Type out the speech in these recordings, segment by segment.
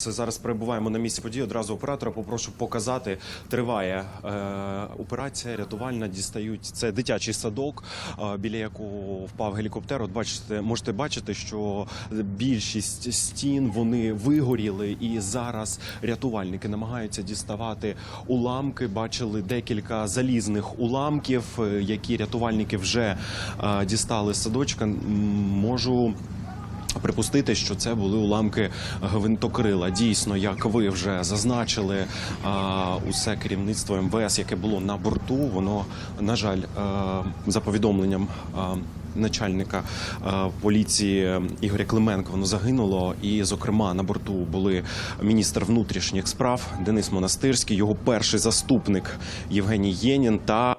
Це Зараз перебуваємо на місці події. Одразу оператора попрошу показати. Триває е, операція рятувальна. Дістають це дитячий садок, е, біля якого впав гелікоптер. От бачите, можете бачити, що більшість стін вони вигоріли, і зараз рятувальники намагаються діставати уламки. Бачили декілька залізних уламків, е, які рятувальники вже е, дістали з садочка. Можу Припустити, що це були уламки гвинтокрила. Дійсно, як ви вже зазначили, усе керівництво МВС, яке було на борту, воно на жаль, за повідомленням. Начальника поліції Ігоря Клименко воно загинуло. І, зокрема, на борту були міністр внутрішніх справ Денис Монастирський, його перший заступник Євгеній Єнін та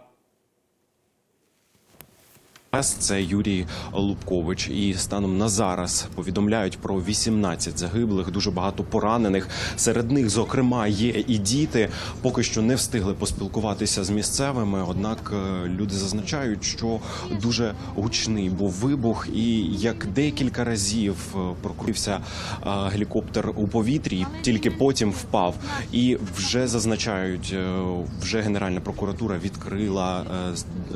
С це Юрій Лубкович, і станом на зараз повідомляють про 18 загиблих, дуже багато поранених. Серед них, зокрема, є і діти. Поки що не встигли поспілкуватися з місцевими. Однак е, люди зазначають, що дуже гучний був вибух, і як декілька разів е, прокрутився е, гелікоптер у повітрі, тільки потім впав. І вже зазначають, вже Генеральна прокуратура відкрила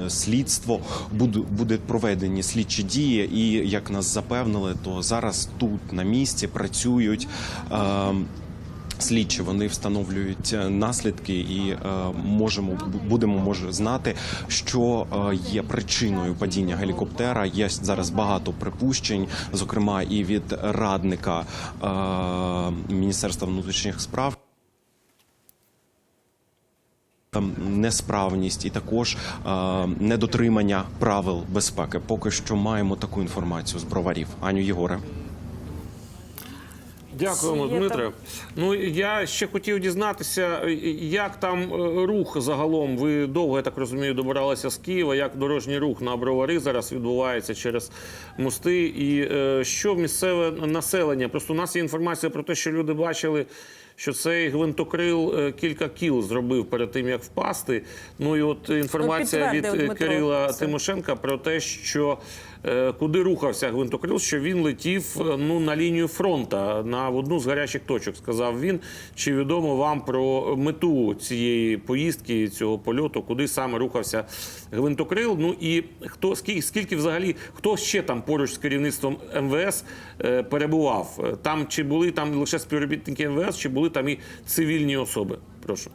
слідство. Буду- Буде проведені слідчі дії, і як нас запевнили, то зараз тут на місці працюють. е, Слідчі вони встановлюють е, наслідки, і е, можемо будемо може знати, що е, є причиною падіння гелікоптера. Є зараз багато припущень, зокрема і від радника е, Міністерства внутрішніх справ. Там несправність і також е, недотримання правил безпеки. Поки що маємо таку інформацію з броварів. Аню Єгоре. Дякуємо, Дмитре. Ну я ще хотів дізнатися, як там е, рух загалом. Ви довго, я так розумію, добиралися з Києва. Як дорожній рух на бровари зараз відбувається через мости, і е, що місцеве населення? Просто у нас є інформація про те, що люди бачили. Що цей гвинтокрил е, кілька кіл зробив перед тим, як впасти. Ну і от інформація від е, Дмитро Кирила. Тимошенка про те, що е, куди рухався гвинтокрил, що він летів ну на лінію фронта на одну з гарячих точок. Сказав він. Чи відомо вам про мету цієї поїздки, цього польоту, куди саме рухався гвинтокрил? Ну і хто скільки, скільки взагалі хто ще там поруч з керівництвом МВС перебував? Там чи були там лише співробітники МВС, чи були там і цивільні особи? Прошу.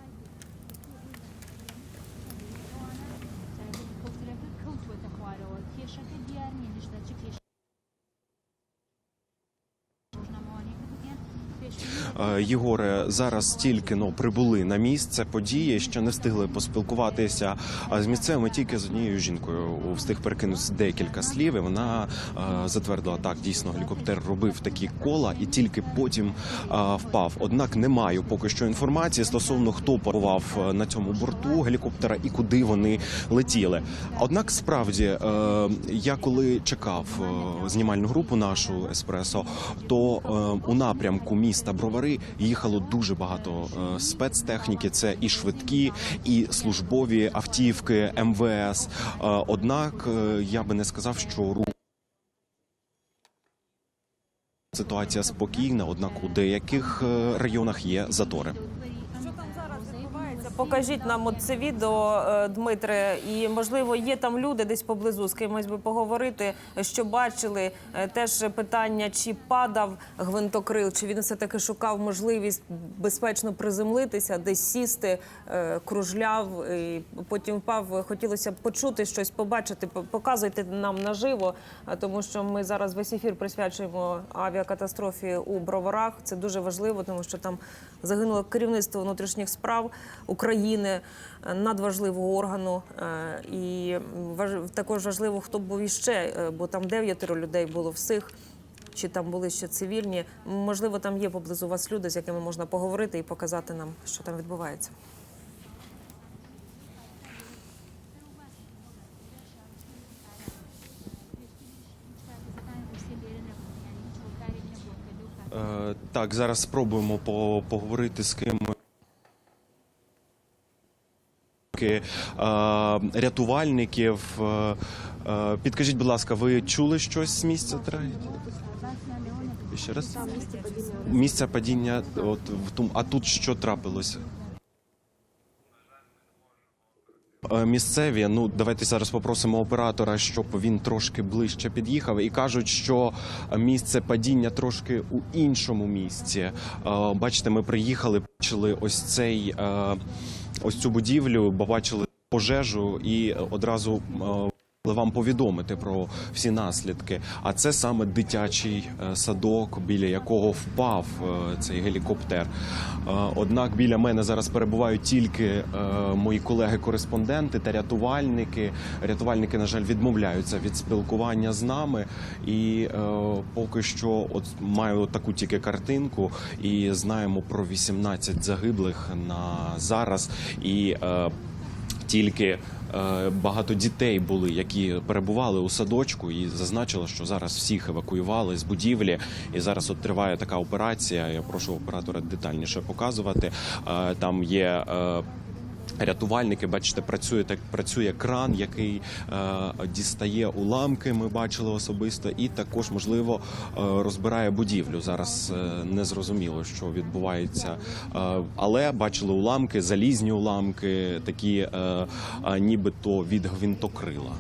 Єгоре, зараз тільки ну, прибули на місце події, ще не встигли поспілкуватися з місцевими тільки з однією жінкою. Встиг перекинути декілька слів. і Вона е, затвердила так. Дійсно, гелікоптер робив такі кола і тільки потім е, впав. Однак не маю поки що інформації стосовно хто побував е, на цьому борту гелікоптера і куди вони летіли. Однак, справді, е, я коли чекав е, знімальну групу нашу еспресо, то е, у напрямку міста Бровари їхало дуже багато е, спецтехніки. Це і швидкі, і службові автівки МВС. Е, Однак е, я би не сказав, що. Ситуація спокійна, однак у деяких районах є затори. Покажіть нам це відео, е, Дмитре, і можливо є там люди десь поблизу з кимось би поговорити, що бачили. Е, Теж питання, чи падав гвинтокрил, чи він все таки шукав можливість безпечно приземлитися, десь сісти, е, кружляв, і потім впав. Хотілося б почути щось, побачити. Показуйте нам наживо, тому що ми зараз весь ефір присвячуємо авіакатастрофі у Броварах. Це дуже важливо, тому що там загинуло керівництво внутрішніх справ України, е, надважливого органу. Е, І також важливо, хто був іще, е, бо там дев'ятеро людей було всіх. Чи там були ще цивільні? Можливо, там є поблизу вас люди, з якими можна поговорити і показати нам, що там відбувається. Так, зараз спробуємо по- поговорити з ким. Е, Рятувальників. Е, е, Підкажіть, будь ласка, ви чули щось з місця трагедії? ще раз місце падіння. От в тому, а тут що трапилося? Місцеві, ну давайте зараз попросимо оператора, щоб він трошки ближче під'їхав. І кажуть, що місце падіння трошки у іншому місці. Бачите, ми приїхали, бачили ось цей ось цю будівлю, побачили пожежу і одразу. Вам повідомити про всі наслідки. А це саме дитячий е, садок, біля якого впав е, цей гелікоптер. Е, Однак біля мене зараз перебувають тільки мої колеги-кореспонденти та рятувальники. Рятувальники, на жаль, відмовляються від спілкування з нами. І поки що, от маю таку тільки картинку, і знаємо про 18 загиблих на зараз. І тільки е, багато дітей були, які перебували у садочку, і зазначили, що зараз всіх евакуювали з будівлі. І зараз от триває така операція. Я прошу оператора детальніше показувати. Е, там є. Рятувальники, бачите, працює так. Працює кран, який е, дістає уламки. Ми бачили особисто, і також можливо е, розбирає будівлю. Зараз е, не зрозуміло, що відбувається, е, але бачили уламки, залізні уламки, такі, е, е, нібито від гвинтокрила.